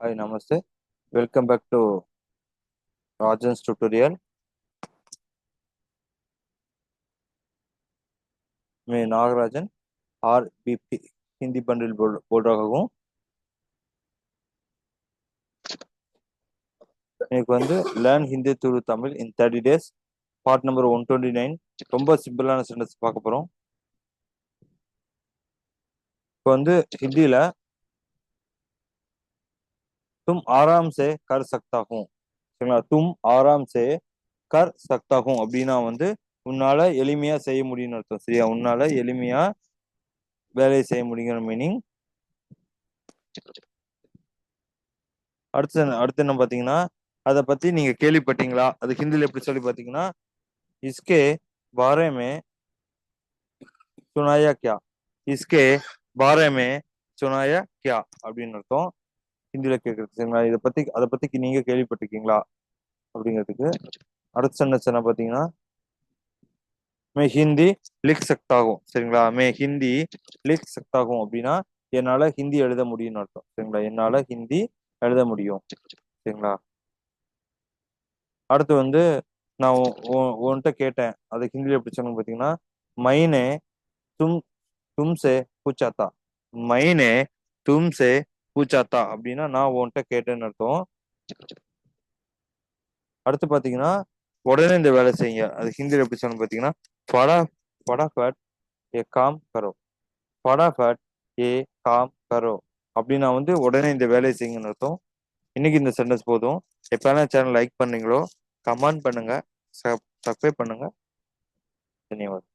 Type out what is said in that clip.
Hi Namaste welcome back to Rajan's tutorial மே நாகராஜன் ஆர் హిందీ బండిల్ బోల్ బోల్ రాకూ எனக்கு வந்து learn Hindi through Tamil in thirty days part number one twenty nine ரொம்ப சிம்பிளான சென்டென்ஸ் பார்க்க போகிறோம் இப்போ வந்து ஹிந்தியில் तुम आराम से कर सकता हूँ சரிங்களா தும் ஆராம் சே கர் சக்தா ஹூம் அப்படின்னா வந்து உன்னால எளிமையா செய்ய முடியும்னு அர்த்தம் சரியா உன்னால எளிமையா வேலையை செய்ய முடியுங்கிற மீனிங் அடுத்து அடுத்து என்ன பாத்தீங்கன்னா அதை பத்தி நீங்க கேள்விப்பட்டீங்களா அது ஹிந்தில எப்படி சொல்லி பாத்தீங்கன்னா இஸ்கே பாரே மே சுனாயா கியா இஸ்கே பாரே மே சுனாயா கியா அப்படின்னு அர்த்தம் ஹிந்தியில கேட்கறது சரிங்களா? இதை பத்தி அதை பத்தி நீங்க கேள்விப்பட்டிருக்கீங்களா? அப்படிங்கிறதுக்கு அடுத்த சென்டென்ஸ் என்ன பாத்தீங்கன்னா மே ஹிந்தி லிக் சக்தாகும். சரிங்களா? மே ஹிந்தி லிக் சக்தாகும் அப்படின்னா என்னால ஹிந்தி எழுத முடியும்னு அர்த்தம். சரிங்களா? என்னால ஹிந்தி எழுத முடியும். சரிங்களா? அடுத்து வந்து நான் உன்கிட்ட கேட்டேன். அது ஹிந்தியில எப்படி சொன்னு பாத்தீங்கன்னா மைனே தும் தும்சே பூச்சாத்தா மைனே தும்சே பூச்சாத்தா அப்படின்னா நான் உன்கிட்ட கேட்டேன்னு அர்த்தம். அடுத்து பாத்தீங்கன்னா உடனே இந்த வேலை செய்யுங்க. அது ஹிந்தியில் எப்படி சொல்லணும் பாத்தீங்கன்னா படா படாஃபட் ஏ காம் கரோ. படாஃபட் ஏ காம் கரோ. அப்படின்னா வந்து உடனே இந்த வேலையை செய்யுங்கன்னு அர்த்தம். இன்னைக்கு இந்த சென்டென்ஸ் போதும். எப்பெல்லாம் சேனல் லைக் பண்ணீங்களோ கமெண்ட் பண்ணுங்க சப்ஸ்கிரைப் பண்ணுங்க. தன்யவாத்.